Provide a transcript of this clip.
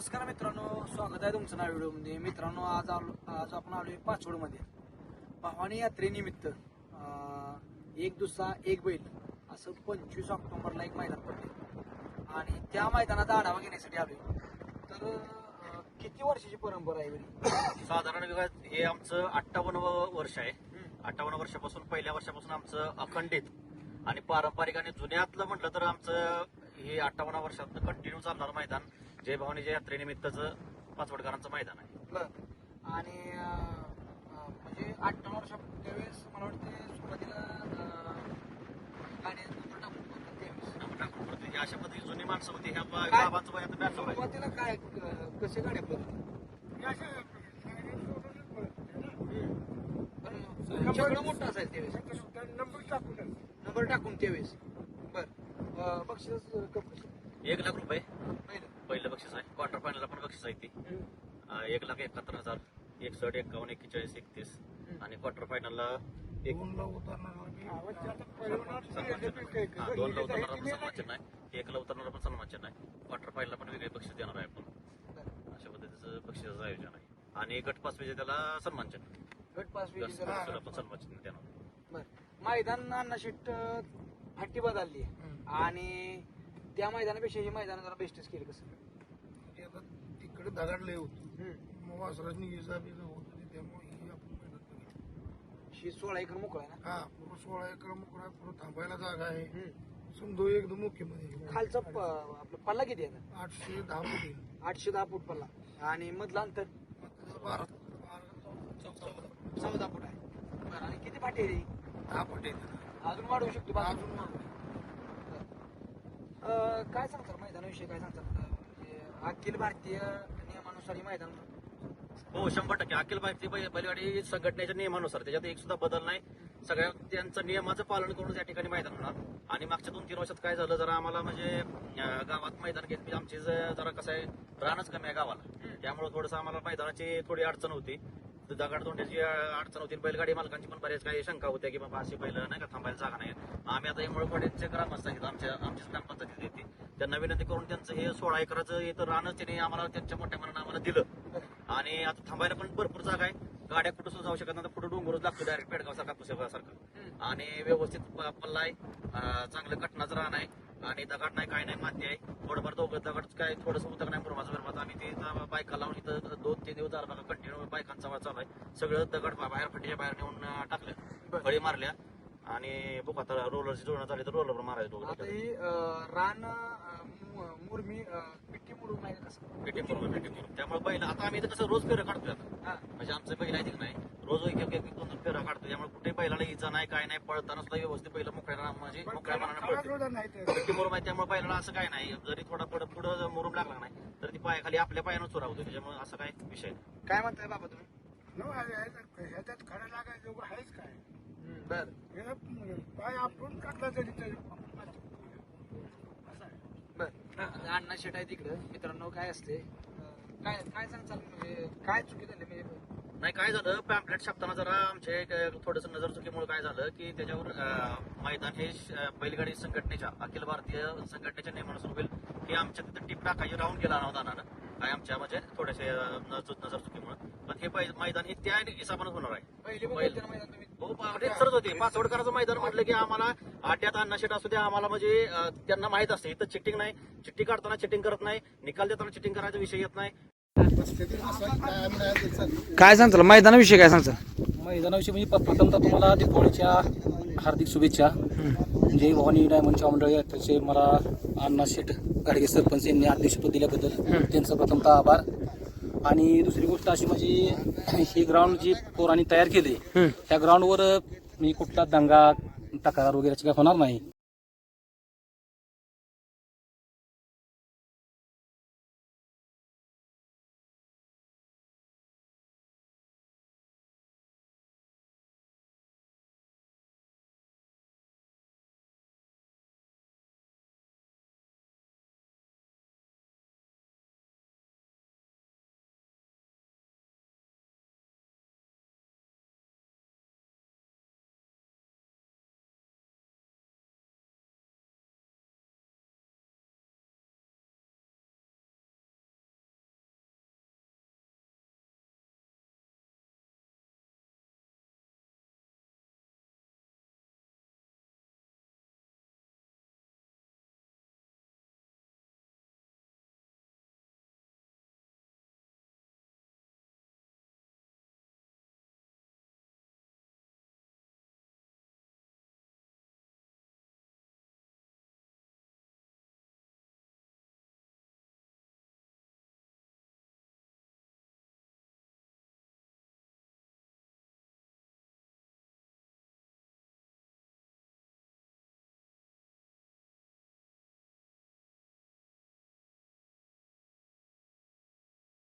नमस्कार मित्रांनो स्वागत आहे तुमचं नाव व्हिडिओमध्ये. मित्रांनो आज आलो आज आपण आलोय पाचवडमध्ये भवानी यात्रेनिमित्त एक दुसरा एक बैल असं पंचवीस ऑक्टोबरला एक मैदान पडले. आणि त्या मैदानाचा आढावा घेण्यासाठी आलोय. तर किती वर्षाची परंपरा आहे साधारण हे आमचं अठ्ठावन्न वर्ष आहे. अठ्ठावन्न वर्षापासून पहिल्या वर्षापासून आमचं अखंडित आणि पारंपरिक आणि जुन्यातलं म्हटलं तर आमचं हे अठ्ठावन्न वर्षात कंटिन्यू चालणारं मैदान जय भवानीच्या यात्रेनिमित्तचं पाचवडकरांचं मैदान आहे. बरं. आणि अं, अं, म्हणजे अठ्ठावन्न वर्षा त्यावेळेस मला वाटते सुरुवातीला अं, गाडी नंबर टाकून होता त्यावेळेस. ही अशा पद्धतीची जुनी माणसं होती. ह्या काय? गावांचं. सुरुवातीला काय अं, कसे गाड्या पडत तुमच्याकडे मोठं असायचं त्यावेळेस. नंबर टाकून नंबर टाकून त्यावेळेस. बर बक्षीस एक लाख रुपये. पहिलं. पहिलं बक्षीस आहे. क्वार्टर फायनलला पण बक्षीस आहे ती. एक लाख एकाहत्तर हजार एकसष्ट एकावन्न एक्केचाळीस एकतीस. आणि क्वार्टर फायनलला एक दोनला उतरणार दोनला उतरणारा पण सन्मान चिन्ह आहे. एकला उतरणारा पण सन्मान चिन्ह आहे क्वार्टर फायनलला पण वेगळे बक्षीस देणार आहे आपण. अशा पद्धतीचं बक्षिसाचं आयोजन आहे. आणि गट पाच विजेत्याला सन्मान चिन्ह गट पास गट सदस्याला पण सन्मान चिन्ह देणार मैदान अण्णा शेट फाटी बदलली. आणि त्या मैदानापेक्षा हे मैदान जरा बेस्टच केलं कसं. तिकडे दगाडले होते. मग वासराजनी इजा बिजा होत होती त्यामुळे ही आपण मेहनत बघितली. ही सोळा एकर मोकळा आहे ना? हा पूर्ण सोळा एकर मोकळा आहे, पूर्ण थांबायला जागा आहे. हम्म. समजो एकदम मुख्यमध्ये खालचा प- आपला पल्ला किती आहे आता? आठशे दहा फुटी आठशे दहा फूट पल्ला. आणि मधला अंतर? बारा बारा- चौदा चौदा फूट आहे. बरं आणि किती फाटी आहे? दहा फुटी आहे. अजून वाढवू शकतो अजून. अं, काय सांगतात मैदानाविषयी? काय सांगतात? म्हणजे अखिल भारतीय नियमानुसार हे मैदान. हो शंभर टक्के. अखिल भारतीय बै- बैलगाडी संघटनेच्या नियमानुसार. त्याच्यात एक सुद्धा बदल नाही. सगळ्या त्यांचं नियमाचं पालन करून या ठिकाणी मैदान होणार. आणि मागच्या दोन तीन वर्षात काय झालं जरा आम्हाला म्हणजे अं, गावात मैदान घेत म्हणजे आमची ज- जरा कसं आहे रानच कमी आहे गावाला. त्यामुळे थोडंसं आम्हाला मैदानाची थोडी अडचण होती. दगड तोंड्याची अडचण होती. बैलगाडी मालकांची पण बरेच काही शंका होत्या की बाबा अशी बैल नाही का थांबायला जागा नाही. आम्ही आता यामुळे पडेचे ग्रामस्थ आहेत. आमच्या आमचीच ग्रामपंचायत येते त्यांना विनंती करून त्यांचं हे सोळा एकराचं इथं रानच त्यांनी आम्हाला त्यांच्या मोठ्या मनानं आम्हाला दिलं. आणि आता थांबायला पण भरपूर जागा आहे. गाड्या कुठं सुद्धा जाऊ शकत नाही पुढे डोंगरच लागतो डायरेक्ट पेडगाव सारखा पुसेगाव आणि व्यवस्थित पल्ला आहे. चांगलं कटनाचं रान आहे. आणि दगड नाही काय नाही माती आहे. थोडंफार दोघं दगड काय थोडंसं उतक नाही मुरमाचं बिरमाचं आम्ही ते इथं बायका लावून इथं दोन तीन दिवस झाला कंटिन्यू बायकांचा वाद चालू आहे. सगळं दगड बाहेर फटीच्या बाहेर नेऊन टाकलं. फळी मारल्या. आणि बघ आता रोलरची जोडणं झाली तर रोलर मारायचं रान मुरमी मुरून नाही का कसं? पेटी करून त्यामुळे बैल आता आम्ही कसं रोज फेरं काढतोय आता. म्हणजे आमचं बैल आहे की नाही. रोज एक एक दोन दोन फेरा काढतो त्यामुळे कुठे बैलाला इजा नाही काय नाही पळताना सुद्धा व्यवस्थित बैल मोकळ्या म्हणजे मोकळ्या मनाने पळते. गट्टी मुरुम आहे त्यामुळे बैलाला असं काय नाही. जरी थोडा पुढं पुढं मुरुम लागला नाही तर ती पायाखाली आपल्या पायानं चोरावतो त्याच्यामुळे असं काय विषय नाही. काय म्हणताय बाबा तुम्ही? ह्याच्यात खडा लागायचं एवढं आहेच काय? बर. हे पाय आपण काढला तरी तरी. असं आहे. बर. अण्णा शेट आहे तिकडं मित्रांनो काय असते? अं, काय काय सांगचाल म्हणजे काय चुकी झाली म्हणजे? नाही काय झालं? पॅम्पलेट छापताना जरा आमचे थोडस नजर चुकीमुळे काय झालं की त्याच्यावर अं, मैदान हे श- अं, बैलगाडी संघटनेच्या अखिल भारतीय संघटनेच्या नियमानुसार होईल. हे आमच्या तिथं टीप टाकायची राहून गेला नव्हता काय आमच्या म्हणजे थोडेसे नजर चुकीमुळे पण हे मैदान हे त्या हिसाबानं होणार आहे. हो सरच होते. पाचवडकरांचं मैदान म्हटलं की आम्हाला अड्ड्यात अन्नशेट असू द्या आम्हाला म्हणजे त्यांना माहीत असते. इथं चिट्टिंग नाही. चिट्टी काढताना चिटिंग करत नाही. निकाल देताना चिटिंग करायचा विषय येत नाही. काय सांगताल? मैदानाविषयी काय सांगताल? मैदानाविषयी म्हणजे प- प्रथमतः तुम्हाला दीपावलीच्या हार्दिक शुभेच्छा. जय भवानी डायमंडच्या मंडळी आहेत त्याचे मला अण्णा शेठ गाडगे सरपंच यांनी अध्यक्षपद दिल्याबद्दल त्यांचं प्रथमतः आभार. आणि दुसरी गोष्ट अशी म्हणजे हे ग्राउंड जी पोरांनी तयार केले त्या ग्राउंडवर मी कुठला दंगा तक्रार वगैरे काय होणार नाही.